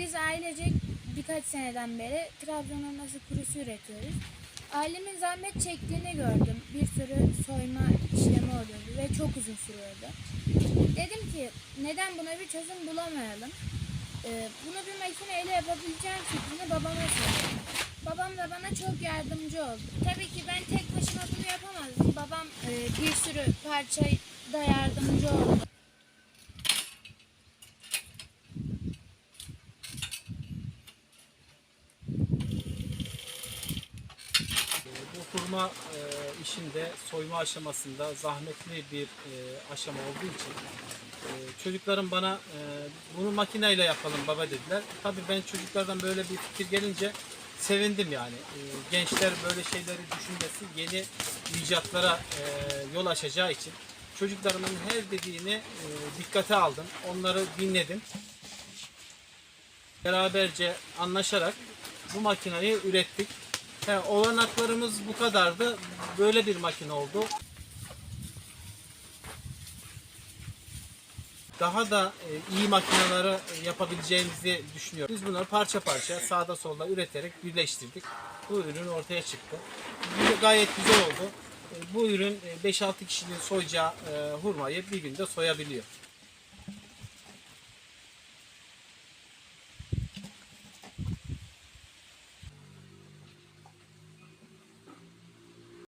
Biz ailecek birkaç seneden beri Trabzon elması kurusu üretiyoruz. Ailemin zahmet çektiğini gördüm. Bir sürü soyma işlemi oluyordu ve çok uzun sürüyordu. Dedim ki neden buna bir çözüm bulamayalım? Ee, bunu bir makineyle yapabileceğim fikrini babama söyledim. Babam da bana çok yardımcı oldu. Tabii ki ben tek başıma bunu yapamazdım. Babam e, bir sürü parçayı da yardımcı oldu. Bu hurma e, işinde soyma aşamasında zahmetli bir e, aşama olduğu için e, çocuklarım bana e, bunu makineyle yapalım baba dediler. Tabii ben çocuklardan böyle bir fikir gelince sevindim yani. E, gençler böyle şeyleri düşünmesi yeni icatlara e, yol açacağı için çocuklarımın her dediğini e, dikkate aldım. Onları dinledim. Beraberce anlaşarak bu makineyi ürettik. He, olanaklarımız bu kadardı. Böyle bir makine oldu. Daha da e, iyi makineleri e, yapabileceğimizi düşünüyorum. Biz bunları parça parça sağda solda üreterek birleştirdik. Bu ürün ortaya çıktı. Bu gayet güzel oldu. E, Bu ürün e, 5-6 kişinin soyacağı e, hurmayı bir günde soyabiliyor.